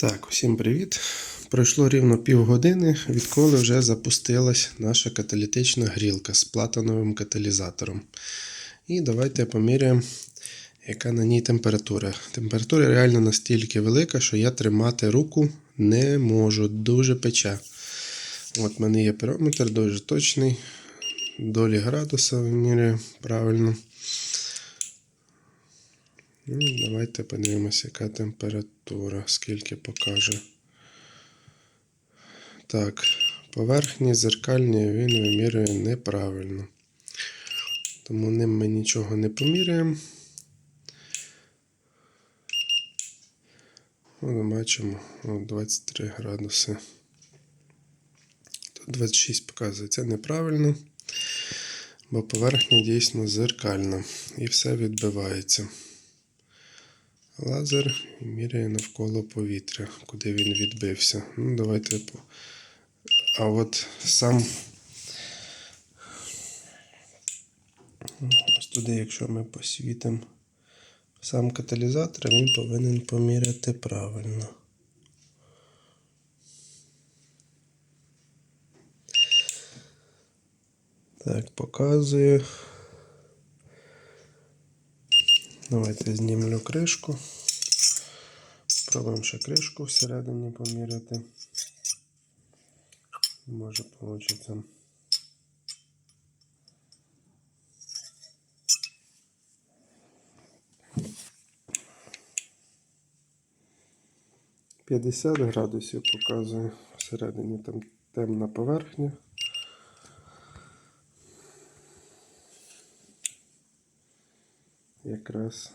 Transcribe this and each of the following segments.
Так, усім привіт. Пройшло рівно півгодини, відколи вже запустилась наша каталітична грілка з платиновим каталізатором. І давайте поміряємо, яка на ній температура. Температура реально настільки велика, що я тримати руку не можу, дуже пече. От в мене є пирометр, дуже точний. Долі градуса вимірюю правильно. Ну, давайте подивимося, яка температура, скільки покаже. Так, поверхні зеркальні він вимірює неправильно. Тому ним ми нічого не поміряємо. От бачимо, от 23 градуси. Тут 26 показує. Це неправильно, бо поверхня дійсно зеркальна і все відбивається. Лазер міряє навколо повітря, куди він відбився. Ну, давайте. А от сам. Ось туди, якщо ми посвітимо сам каталізатор, він повинен поміряти правильно. Так, показує. Давайте знімлю кришку. Спробуємо ще кришку всередині поміряти. Може вийде. П'ятдесят градусів показує всередині там темна поверхня. Якраз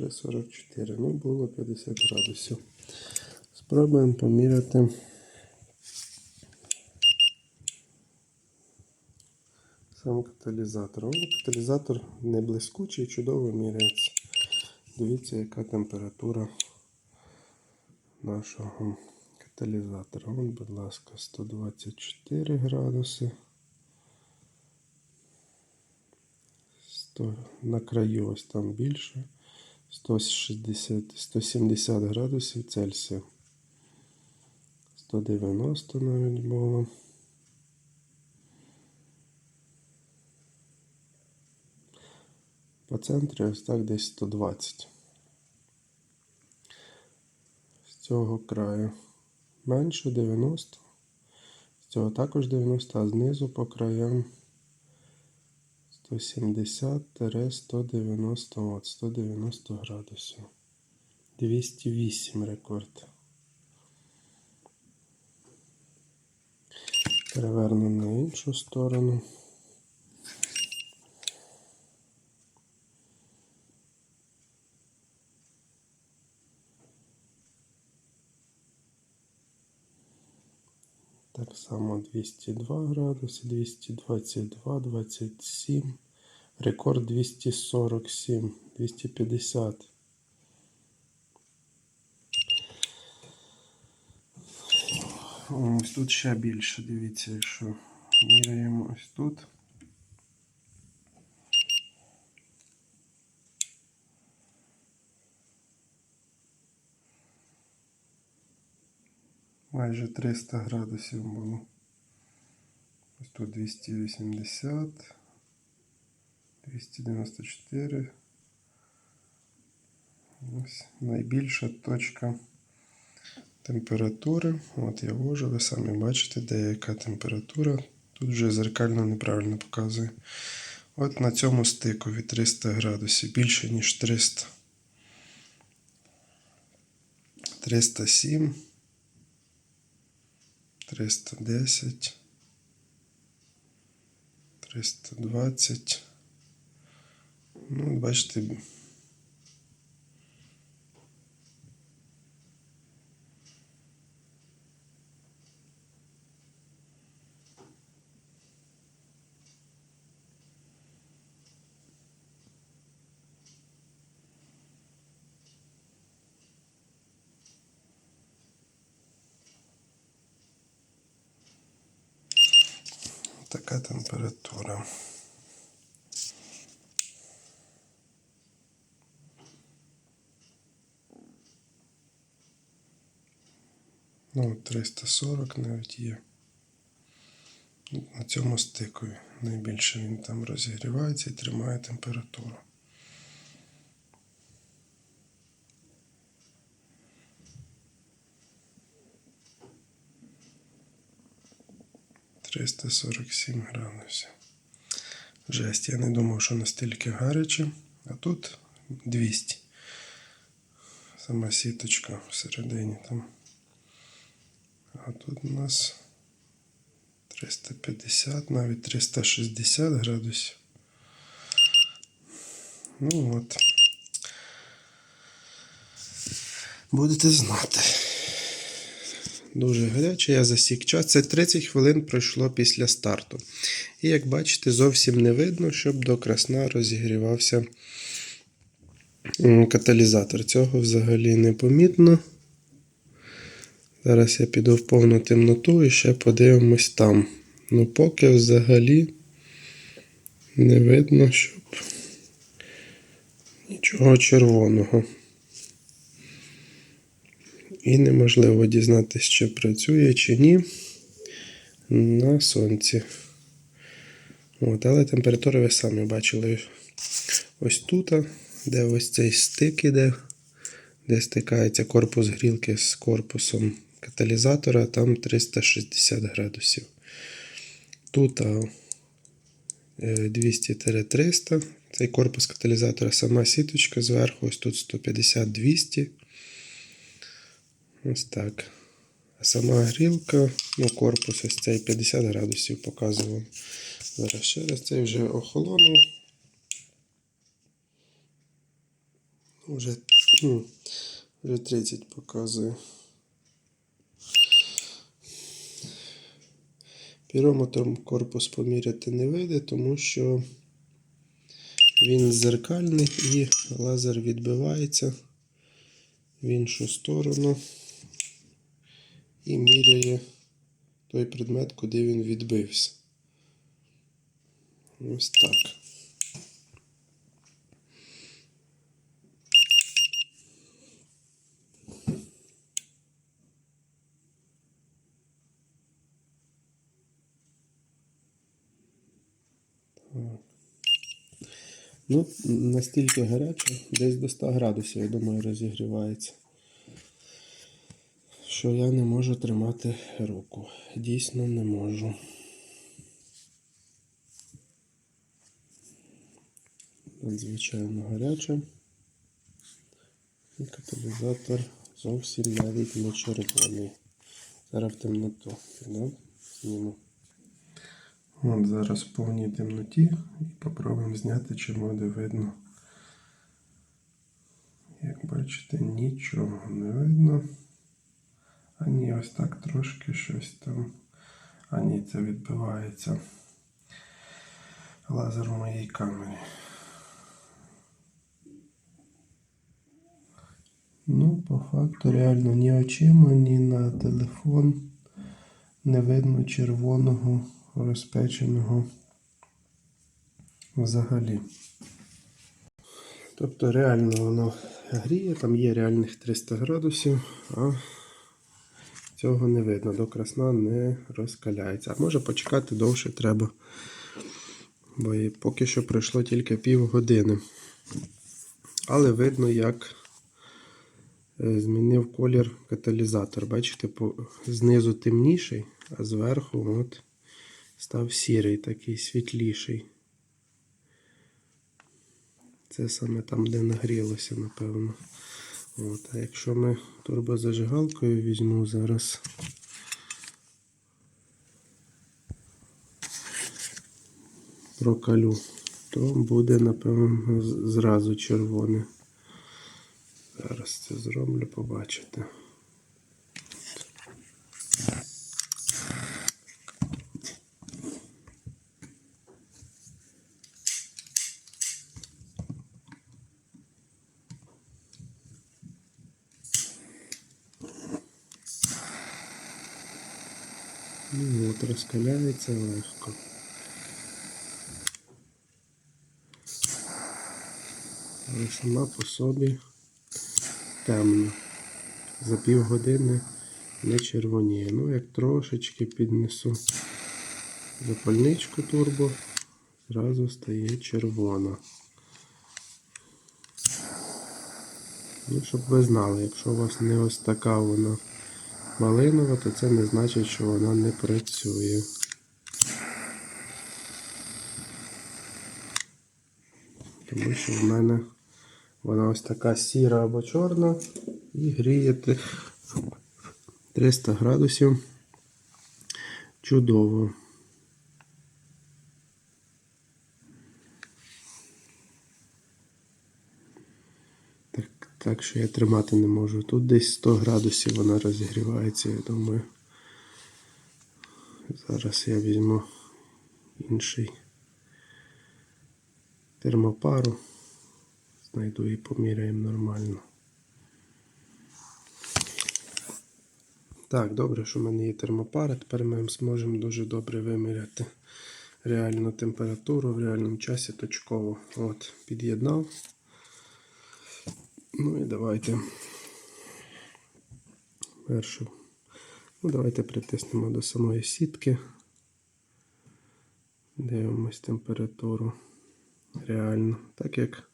Вже 44. Ну, було 50 градусів. Спробуємо поміряти. Сам каталізатор. О, каталізатор не блискучий, чудово міряється. Дивіться, яка температура нашого каталізатора. Вон, будь ласка, 124 градуси. 100, на краю ось там більше. 160, 170 градусів Цельсія. 190 навіть було. По центрі ось так десь 120. З цього краю менше 90. З цього також 90, а знизу по краям 170-190 от, 190 градусів. 208 рекорд. Перевернемо на іншу сторону. Само 202 градуси, 222, 27. Рекорд 247, 250. Ось тут ще більше, дивіться, якщо міряємо ось тут. Майже 300 градусів було. Ось тут 280, 294. Ось найбільша точка температури. От я ввожу, ви самі бачите, де яка температура. Тут вже зеркально неправильно показує. От на цьому стикові 300 градусів, більше ніж 300. 307. 310, 320. Ну, бачите. Така температура. Ну, 340 навіть є. На цьому стику найбільше він там розігрівається і тримає температуру. Триста сорок сім градусів. Жесть, я не думав, що настільки гаряче, а тут 200. Сама сіточка всередині там. А тут у нас 350, навіть 360 градусів. Ну от. Будете знати. Дуже гаряче, я засік час. Це 30 хвилин пройшло після старту. І як бачите, зовсім не видно, щоб до красна розігрівався каталізатор. Цього взагалі не помітно. Зараз я піду в повну темноту і ще подивимось там. Ну, поки взагалі не видно, щоб нічого червоного. І неможливо дізнатися, чи працює чи ні на сонці. От, але температури ви самі бачили ось тут, де ось цей стик іде, де стикається корпус грілки з корпусом каталізатора, там 360 градусів. Тут е, 200-300. Цей корпус каталізатора, сама сіточка зверху, ось тут 150-200. Ось так. А сама грілка, ну, корпус ось цей 50 градусів показував. Зараз ще раз цей вже охолонув. Вже, вже 30 показує. Пірометром корпус поміряти не вийде, тому що він зеркальний і лазер відбивається в іншу сторону і міряє той предмет, куди він відбився. Ось так. Ну, настільки гаряче, десь до 100 градусів, я думаю, розігрівається. Що я не можу тримати руку. Дійсно не можу. Надзвичайно гаряче. І каталізатор зовсім навіть не червоний. Зараз в темноту. піду, Зніму. От зараз в повній темноті і попробуємо зняти, чи буде видно. Як бачите, нічого не видно. А ні, ось так трошки щось там. А ні, це відбивається лазер в моїй камері. Ну, по факту реально ні очима, ні на телефон не видно червоного розпеченого взагалі. Тобто реально воно гріє, там є реальних 300 градусів, а цього не видно, до красна не розкаляється. А може почекати довше треба, бо і поки що пройшло тільки пів години. Але видно, як е, змінив колір каталізатор. Бачите, знизу темніший, а зверху от став сірий, такий світліший. Це саме там, де нагрілося, напевно. От, а якщо ми турбозажигалкою візьму зараз. Прокалю, то буде, напевно, зразу червоне. Зараз це зроблю, побачите. розкаляється легко. Але сама по собі темно. За півгодини не червоніє. Ну, як трошечки піднесу запальничку турбо, зразу стає червона. Ну, щоб ви знали, якщо у вас не ось така вона малинова, то це не значить, що вона не працює. Тому що в мене вона ось така сіра або чорна і гріє 300 градусів. Чудово. Так, що я тримати не можу. Тут десь 100 градусів вона розігрівається, я думаю. Зараз я візьму інший термопару. Знайду і поміряємо нормально. Так, добре, що в мене є термопара. Тепер ми зможемо дуже добре виміряти реальну температуру в реальному часі точково. От, під'єднав. Ну і давайте першу. Ну, давайте притиснемо до самої сітки. Дивимось температуру. Реально. Так як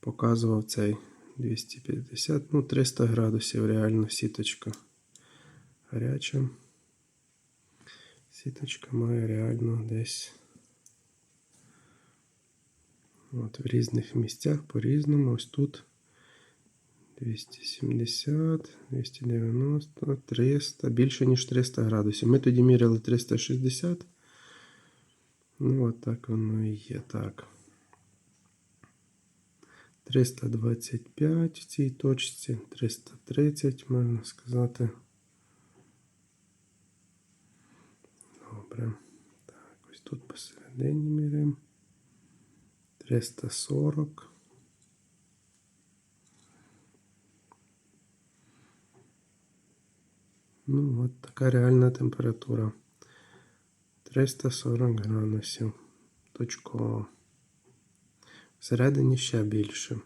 показував цей 250, ну 300 градусів реально сіточка гаряча. Сіточка має реально десь от в різних місцях по-різному. Ось тут 270, 290, 300, більше ніж 300 градусів. Ми тоді міряли 360. Ну, от так воно і є. Так. 325 в цій точці, 330, можна сказати. Добре. Так, ось тут посередині міряємо. 340. Ну, от така реальна температура. 340 градусів. Точково. Всередині ще більше.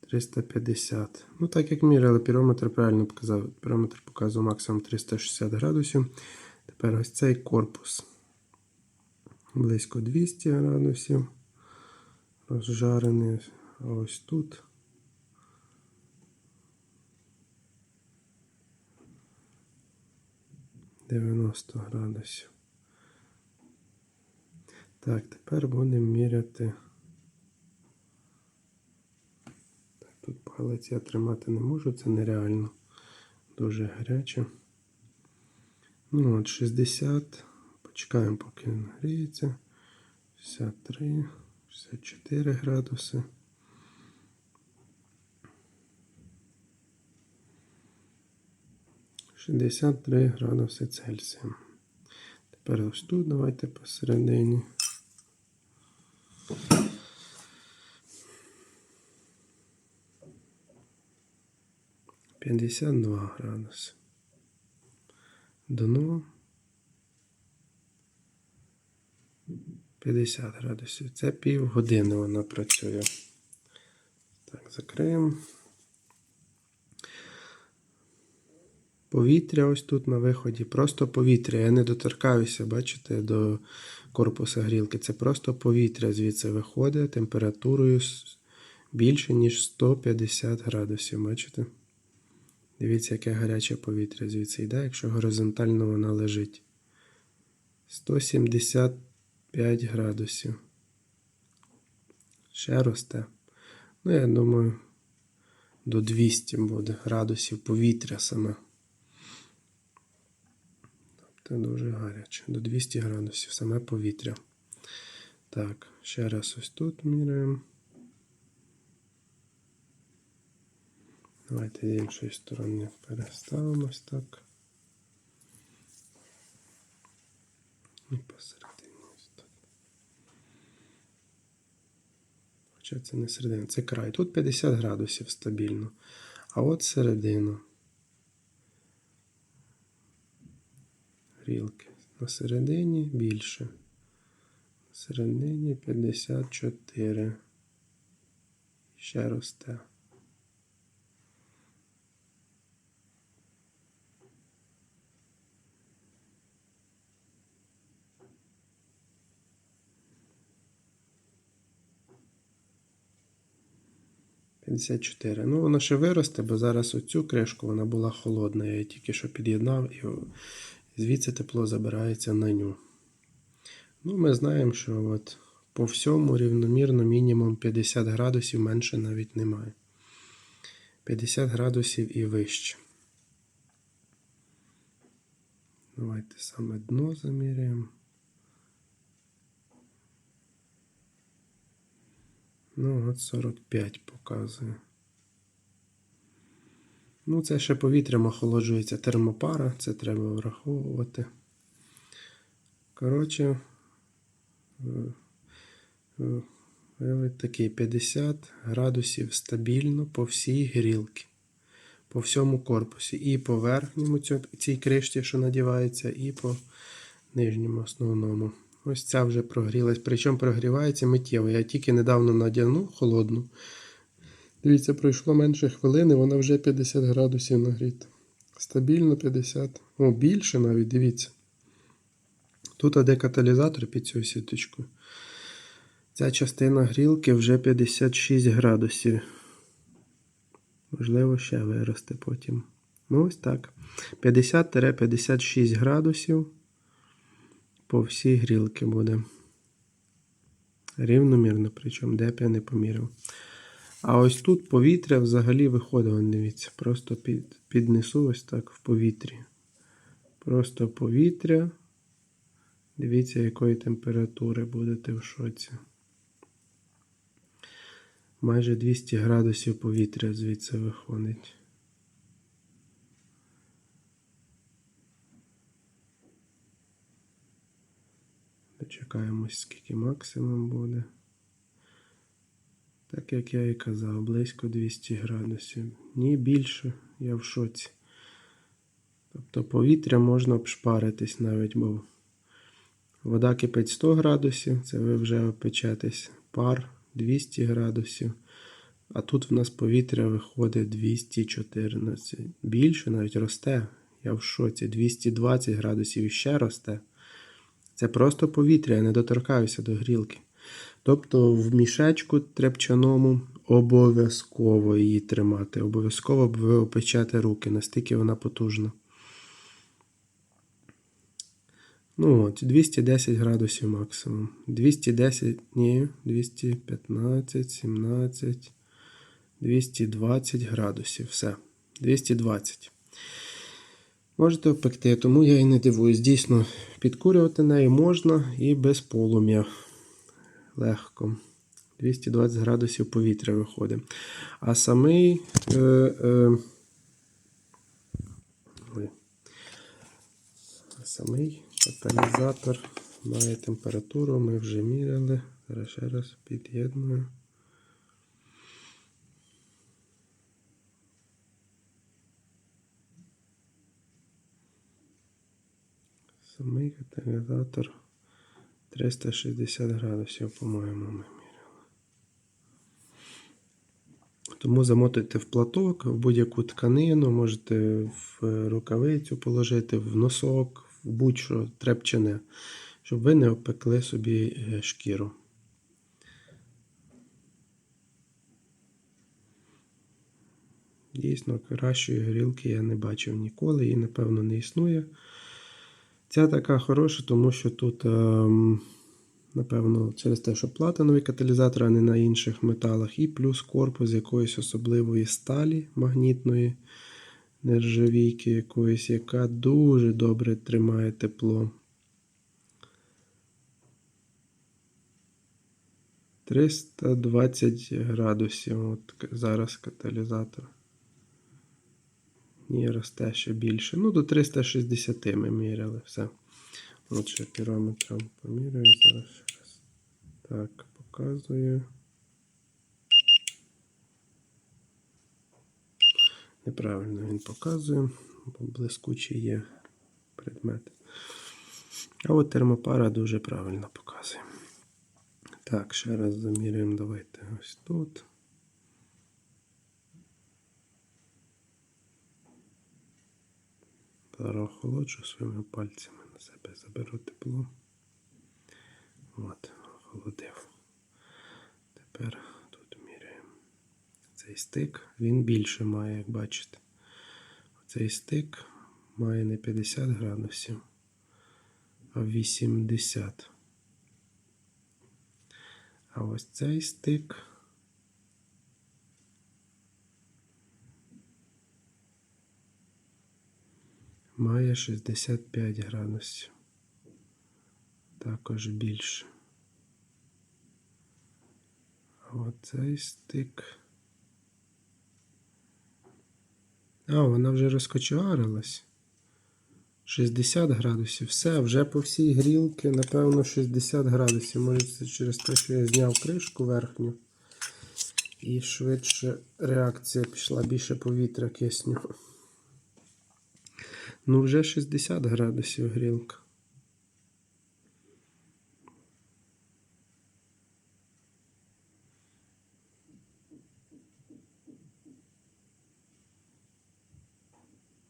350. Ну, так як міряли, пірометр правильно показав. Пірометр показував максимум 360 градусів. Тепер ось цей корпус. Близько 200 градусів. Розжарений. Ось тут. Дев'яносто градусів. Так, тепер будемо міряти. Так, тут палець я тримати не можу, це нереально. Дуже гаряче. Ну от 60. Почекаємо, поки він гріється. 63, 64 градуси. Шістдесят три градуси Цельсія. Тепер ось тут давайте посередині. П'ятдесят два градуси. Дно 50 градусів. Це пів години вона працює. Так, закриємо. Повітря ось тут на виході. Просто повітря. Я не доторкаюся, бачите, до корпуса грілки. Це просто повітря звідси виходить температурою більше, ніж 150 градусів. Бачите? Дивіться, яке гаряче повітря звідси йде, якщо горизонтально вона лежить. 175 градусів. Ще росте. Ну, я думаю, до 200 буде градусів повітря саме. Тобто дуже гаряче. До 200 градусів саме повітря. Так, ще раз ось тут міряємо. Давайте з іншої сторони переставимось так. І посередині ось тут. Хоча це не середина, це край. Тут 50 градусів стабільно. А от середина. Грілки. На середині більше. На середині 54. ще росте. Ну, воно ще виросте, бо зараз оцю кришку вона була холодна. Я її тільки що під'єднав і звідси тепло забирається на ню. Ну, ми знаємо, що от по всьому рівномірно мінімум 50 градусів менше навіть немає. 50 градусів і вище. Давайте саме дно заміряємо. Ну, от 45 показує. Ну, це ще повітрям охолоджується термопара, це треба враховувати. Коротше, е, е, такий 50 градусів стабільно по всій грілці, по всьому корпусі. І по верхньому цій кришці, що надівається, і по нижньому основному. Ось ця вже прогрілась. Причому прогрівається миттєво. Я тільки недавно надягнув холодну. Дивіться, пройшло менше хвилини, вона вже 50 градусів нагріта. Стабільно 50. О, більше навіть, дивіться. Тут іде каталізатор під цю сіточку. Ця частина грілки вже 56 градусів. Можливо, ще виросте потім. Ну, ось так. 50-56 градусів по всій грілки буде. Рівномірно, причому де б я не поміряв. А ось тут повітря взагалі виходить, дивіться, просто під, піднесу ось так в повітрі. Просто повітря. Дивіться, якої температури будете в шоці. Майже 200 градусів повітря звідси виходить. Дочекаємось, скільки максимум буде. Так як я і казав, близько 200 градусів. Ні більше, я в шоці. Тобто повітря можна обшпаритись навіть, бо вода кипить 100 градусів, це ви вже опечетесь. Пар 200 градусів. А тут в нас повітря виходить 214. Більше навіть росте. Я в шоці. 220 градусів і ще росте. Це просто повітря, я не доторкаюся до грілки. Тобто в мішечку тряпчаному обов'язково її тримати. Обов'язково б ви опечете руки, настільки вона потужна. Ну от, 210 градусів максимум. 210, ні, 215, 17, 220 градусів. Все. 220. Можете опекти, тому я і не дивуюсь. Дійсно, підкурювати неї можна і без полум'я. Легко. 220 градусів повітря виходить. А самий. Е, е. Самий каталізатор має температуру, ми вже міряли. Зараз ще раз під'єдную. Самий каталізатор 360 градусів, по-моєму, ми міряли. Тому замотуйте в платок, в будь-яку тканину, можете в рукавицю положити, в носок, в будь-що трепчене, щоб ви не опекли собі е, шкіру. Дійсно, кращої горілки я не бачив ніколи, її, напевно, не існує. Ця така хороша, тому що тут, ем, напевно, через те, що платиновий каталізатор, а не на інших металах, і плюс корпус якоїсь особливої сталі магнітної нержавійки якоїсь, яка дуже добре тримає тепло. 320 градусів от зараз каталізатор. Ні, росте ще більше. Ну, до 360 ми міряли все. От ще пірометром поміряю зараз. Так, показую. Неправильно він показує, бо блискучий є предмет. А от термопара дуже правильно показує. Так, ще раз заміряємо. Давайте ось тут. Зараз охолоджу своїми пальцями на себе заберу тепло. От, охолодив. Тепер тут міряємо. Цей стик, він більше має, як бачите. Цей стик має не 50 градусів, а 80. А ось цей стик. Має 65 градусів. Також більше. А оцей стик. А, вона вже розкочегарилась. 60 градусів. Все, вже по всій грілки, напевно, 60 градусів. Може, це через те, що я зняв кришку верхню. І швидше реакція пішла більше повітря кисню. Ну, вже 60 градусів грілка.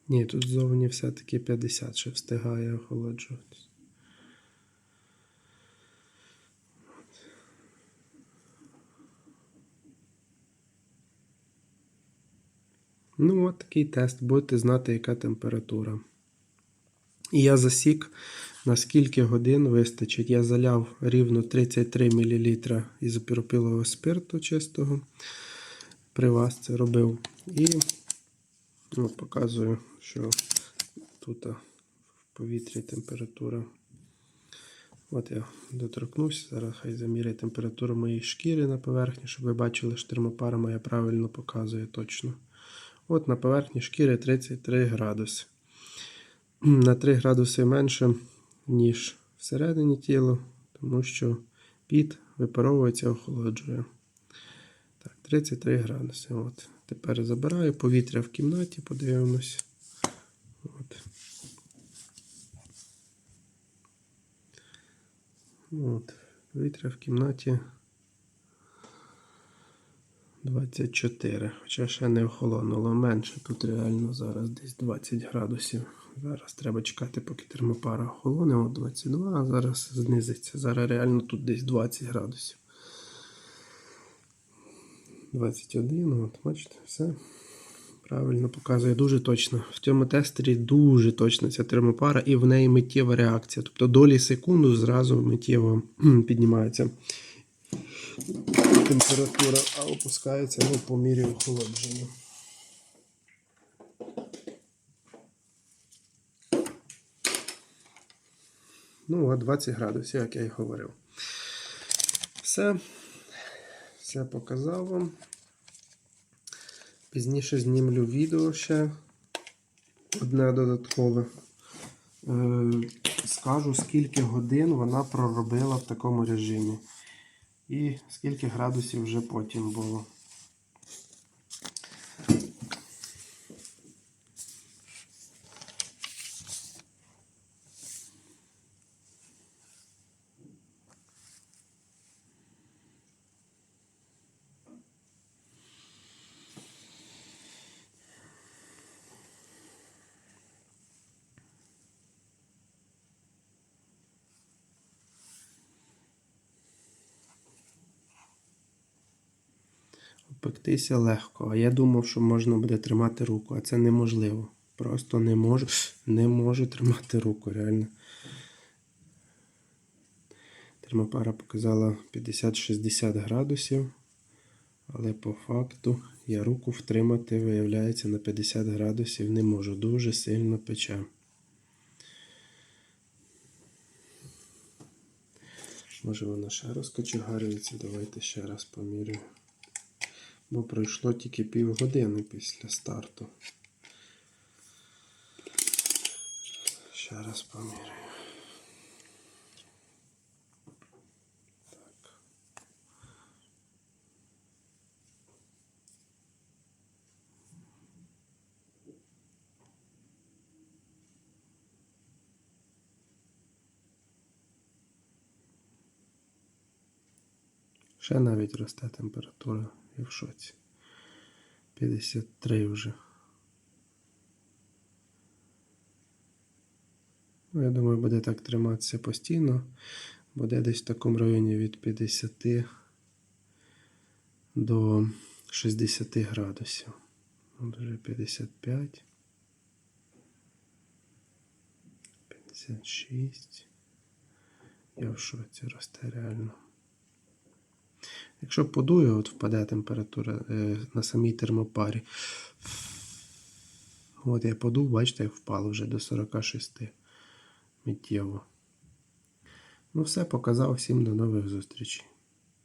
Ні, тут зовні все-таки 50 ще встигає охолоджуватись. Ну, от такий тест. Будете знати, яка температура. І я засік, на скільки годин вистачить. Я заляв рівно 33 мл ізопіропилового спирту чистого. При вас це робив. І ну, показую, що тут в повітрі температура. От я доторкнуся. Зараз хай заміряє температуру моєї шкіри на поверхні, щоб ви бачили, що термопара моя правильно показує точно. От на поверхні шкіри 33 градуси. На 3 градуси менше, ніж всередині тіла, тому що під випаровується, охолоджує. Так, 33 градуси. От. Тепер забираю повітря в кімнаті, подивимось. От. От. Повітря в кімнаті 24. Хоча ще не охолонуло менше. Тут реально зараз десь 20 градусів. Зараз треба чекати, поки термопара охолоне. От 22, а зараз знизиться. Зараз реально тут десь 20 градусів. 21, от бачите, все. Правильно показує дуже точно. В цьому тестері дуже точно ця термопара і в неї миттєва реакція. Тобто долі секунду зразу миттєво піднімається температура, а опускається ну, по мірі охолодження. Ну, а 20 градусів, як я і говорив. Все. Все показав вам. Пізніше знімлю відео ще одне додаткове. Е, Скажу, скільки годин вона проробила в такому режимі. І скільки градусів вже потім було. Пектися легко. А я думав, що можна буде тримати руку, а це неможливо. Просто не можу, не можу тримати руку, реально. Термопара показала 50-60 градусів, але по факту я руку втримати, виявляється, на 50 градусів не можу. Дуже сильно пече. Може вона ще розкочегарюється, давайте ще раз поміряємо. Бо пройшло тільки півгодини після старту. Ще раз поміряю. Ще навіть росте температура. Я в шоці. 53 вже. Ну, я думаю, буде так триматися постійно. Буде десь в такому районі від 50 до 60 градусів. От вже 55. 56. Я в шоці росте реально. Якщо подує, от впаде температура е, на самій термопарі. От я подув, бачите, як впало вже до 46 миттєво. Ну, все, показав. Всім до нових зустрічей.